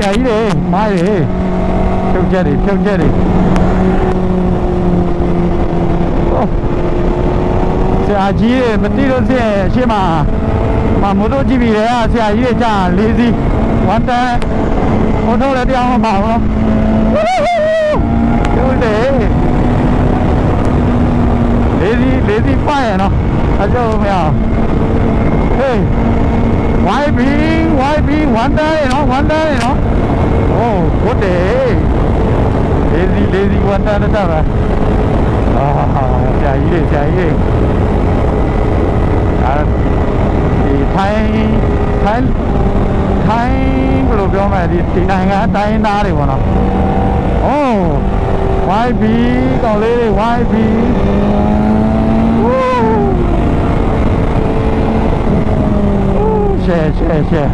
ကြီးတွေမိုင်းတွေဖြုတ်ချက်တွေဖြုတ်ချက်တွေဟောဆရာကြီးတွေမတိလို့ဖြစ်ရင်အရှိမမမိုးတို့ကြည့်ပြီးတယ်ကဆရာကြီးတွေကြာလေးစီးဝန်တန်ဟိုတော့လည်းတရားမပါဘူးဟုတ်တယ်လေးစီးလေးစီးပါရနော်အကျုံးမရဟေး YB YB ဝန်တန်းရနော်ဝန်တန်းရနော် Oh, good day. Lazy, lazy one time at time. Ah, yeah, yeah, yeah, yeah. အဲဒီထိုင်းထိုင်းထိုင်းဘယ်လိုပြောမလဲဒီဒီနိုင်ငံတိုင်းသားတွေပေါ့နော်။အော် YB ကောင်လေးတွေ YB โอ้ရှယ်ရှယ်ရှယ်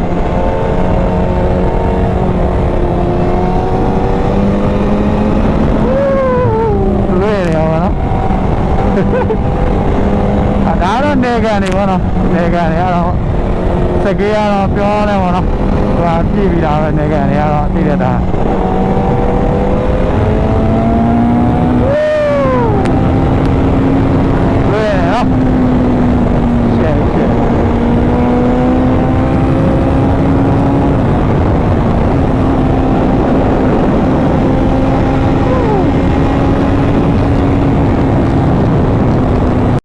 အဒါတော့နေကန်နေဘောနော်နေကန်နေရတော့စကေးရတော့ပြောနေဘောနော်သူကပြည့်ပြီးတာပဲနေကန်နေရတော့သိတဲ့တာလွယ်တယ်နော်